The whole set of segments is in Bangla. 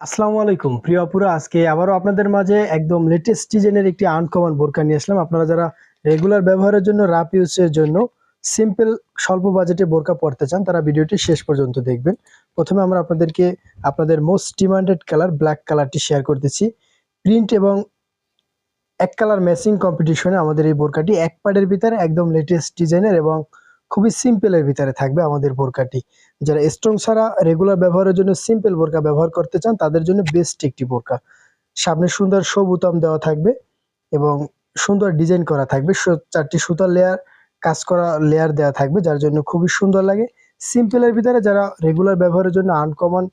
আসসালামু আলাইকুম। প্রিয় আপুরা, আজকে আবারও আপনাদের মাঝে একদম লেটেস্ট ডিজাইনের একটি আনকমন বোরকা নিয়ে আসলাম। আপনারা যারা রেগুলার ব্যবহারের জন্য রাপ ইউজের জন্য সিম্পল স্বল্প বাজেটে বোরকা পড়তে চান, তারা ভিডিওটি শেষ পর্যন্ত দেখবেন। প্রথমে আমরা আপনাদেরকে আপনাদের মোস্ট ডিমান্ডেড কালার ব্ল্যাক কালারটি শেয়ার করতেছি প্রিন্ট এবং এক কালার ম্যাচিং কম্পিটিশনে আমাদের এই বোরকাটি এক পার্টের ভিতরে একদম লেটেস্ট ডিজাইনের এবং খুবই সিম্পলের ভিতরে থাকবে আমাদের বোরকাটি। যারা স্ট্রং ছাড়া রেগুলার ব্যবহারের জন্য সিম্পল বোরকা ব্যবহার করতে চান, তাদের জন্য বেস্ট একটি বোরকা। সামনে সুন্দর সব বুতাম দেওয়া থাকবে এবং সুন্দর ডিজাইন করা থাকবে। চারটি সুতার লেয়ার কাজ করা লেয়ার দেওয়া থাকবে, যার জন্য খুবই সুন্দর লাগে। সিম্পলের ভিতরে যারা রেগুলার ব্যবহারের জন্য আনকমন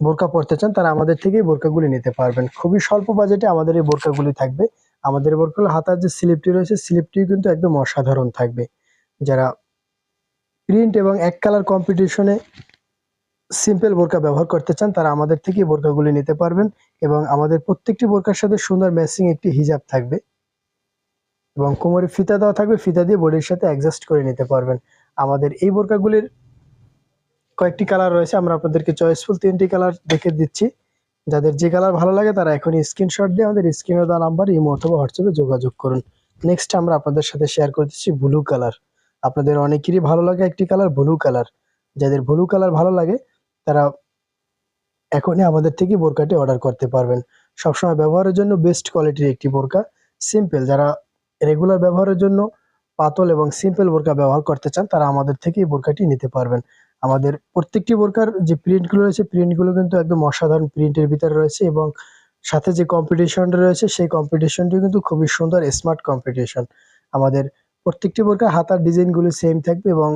বোরকা পরতে চান, তারা আমাদের থেকেই বোরকাগুলি নিতে পারবেন। খুবই স্বল্প বাজেটে আমাদের এই বোরকাগুলি থাকবে। আমাদের বোরকাগুলো হাতার যে স্লিপটি রয়েছে স্লিপটিও কিন্তু একদম অসাধারণ থাকবে। যারা প্রিন্ট এবং এক কালার কম্পিটিশনে সিম্পল বোরকা ব্যবহার করতে চান, তারা আমাদের থেকে বোরকাগুলি নিতে পারবেন এবং আমাদের প্রত্যেকটি বোরকার সাথে সুন্দর ম্যাচিং একটি হিজাব থাকবে এবং কোমরে ফিতা দেওয়া থাকবে, ফিতা দিয়ে বডির সাথে অ্যাডজাস্ট করে নিতে পারবেন। আমাদের এই বোরকাগুলির কয়েকটি কালার রয়েছে, আমরা আপনাদেরকে চয়েসফুল তিনটি কালার দেখে দিচ্ছি। যাদের যে কালার ভালো লাগে, তারা এখনই স্ক্রিনশট দিয়ে আমাদের স্ক্রিনে দেওয়া নাম্বার ইমো অথবা হোয়াটসঅ্যাপে যোগাযোগ করুন। নেক্সট আমরা আপনাদের সাথে শেয়ার করতেছি ব্লু কালার আপনাদের অনেকেরই ভালো লাগে একটি কালার ব্লু কালার। যাদের ব্লু কালার ভালো লাগে, তারা এখনই আমাদের থেকে বোরকাটি অর্ডার করতে পারবেন। সবসময় ব্যবহারের জন্য বেস্ট কোয়ালিটির একটি বোরকা সিম্পল যারা রেগুলার ব্যবহারের জন্য পাতল এবং সিম্পল বোরকা ব্যবহার করতে চান, তারা আমাদের থেকে এই বোরকাটি নিতে পারবেন। আমাদের প্রত্যেকটি বোরকার যে প্রিন্টগুলো রয়েছে প্রিন্টগুলো কিন্তু একদম অসাধারণ প্রিন্টের ভিতরে রয়েছে এবং সাথে যে কম্পিটিশনটা রয়েছে, সেই কম্পিটিশনটি কিন্তু খুবই সুন্দর স্মার্ট কম্পিটিশন আমাদের প্রত্যেকটি বোরকার হাতার ডিজাইনগুলো সেম থাকবে এবং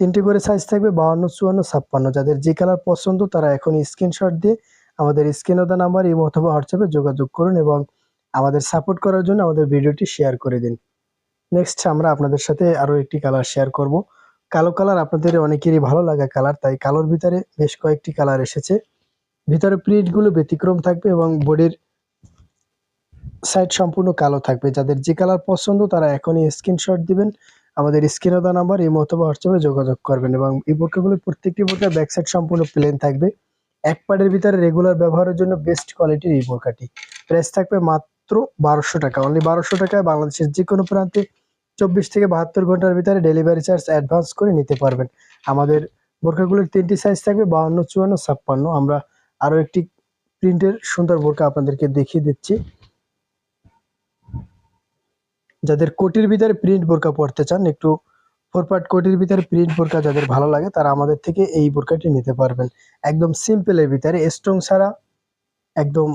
তিনটি করে সাইজ থাকবে বাউন্ন চুয়ান্ন, ছাপ্পান্ন। যাদের যে কালার পছন্দ, তারা এখন স্ক্রিনশট দিয়ে আমাদের স্ক্রিনে দেওয়া নাম্বার এই অথবা হোয়াটসঅ্যাপে যোগাযোগ করুন এবং আমাদের সাপোর্ট করার জন্য আমাদের ভিডিওটি শেয়ার করে দিন। নেক্সট আমরা আপনাদের সাথে আরও একটি কালার শেয়ার করব। কালো কালার আপনাদের অনেকেরই ভালো লাগা কালার তাই কালোর ভিতরে বেশ কয়েকটি কালার এসেছে। ভিতরে প্রিন্টগুলো ব্যতিক্রম থাকবে এবং বডির সাইড সম্পূর্ণ কালো থাকবে। যাদের যে কালার পছন্দ, তারা এখনই স্ক্রিনশট দিবেন। আমাদের স্ক্রিনে দেওয়া নাম্বার এই অথবা হোয়াটসঅ্যাপে যোগাযোগ করবেন এবং এই বোরকাগুলোর প্রত্যেকটি বোরকার ব্যাক সাইড সম্পূর্ণ প্লেন থাকবে। এক পার্টের ভিতরে রেগুলার ব্যবহারের জন্য বেস্ট কোয়ালিটির এই বোরকাটি প্রাইস থাকবে মাত্র বারোশো টাকা। অনলি বারোশো টাকায় বাংলাদেশের যে কোনো প্রান্তে চব্বিশ থেকে বাহাত্তর ঘণ্টার ভিতরে ডেলিভারি চার্জ অ্যাডভান্স করে নিতে পারবেন। আমাদের বোরকাগুলোর তিনটি সাইজ থাকবে বাউন্ন চুয়ান্ন, ছাপ্পান্ন। আমরা আরও একটি প্রিন্টের সুন্দর বোরকা আপনাদেরকে দেখিয়ে দিচ্ছি। যাদের কোটির ভিতরে প্রিন্ট বোরকা পড়তে চান, একটু ফোর পার্ট কোটির ভিতরে প্রিন্ট বোরকা যাদের ভালো লাগে, তারা আমাদের থেকে এই বোরকাটি নিতে পারবেন। একদম সিম্পলের ভিতরে স্ট্রং ছাড়া একদম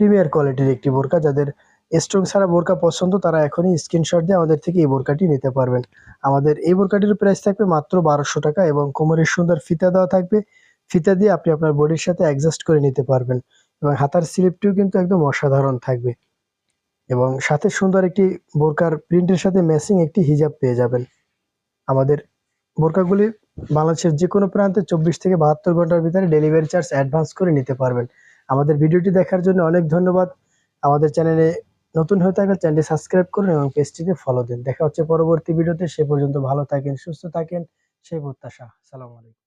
প্রিমিয়ার কোয়ালিটির একটি বোরকা। যাদের স্ট্রং ছাড়া বোরকা পছন্দ, তারা এখনই স্ক্রিনশট দিয়ে আমাদের থেকে এই বোরকাটি নিতে পারবেন। আমাদের এই বোরকাটির প্রাইস থাকবে মাত্র বারোশো টাকা এবং কোমরের সুন্দর ফিতা দেওয়া থাকবে। ফিতা দিয়ে আপনি আপনার বডির সাথে অ্যাডজাস্ট করে নিতে পারবেন এবং হাতার স্লিপটিও কিন্তু একদম অসাধারণ থাকবে। এবং সাথে সুন্দর একটি বোরকার প্রিন্টের সাথে ম্যাচিং একটি হিজাব পেয়ে যাবেন। আমাদের বোরকাগুলি বাংলাদেশের যে কোনো প্রান্তে চব্বিশ থেকে বাহাত্তর ঘণ্টার ভিতরে ডেলিভারি চার্জ অ্যাডভান্স করে নিতে পারবেন। আমাদের ভিডিওটি দেখার জন্য অনেক ধন্যবাদ। আমাদের চ্যানেলে নতুন হয়ে থাকলে চ্যানেলটি সাবস্ক্রাইব করুন এবং পেজটিতে ফলো দিন। দেখা হচ্ছে পরবর্তী ভিডিওতে। সে পর্যন্ত ভালো থাকেন, সুস্থ থাকেন। সেই প্রত্যাশা। সালাম আলাইকুম।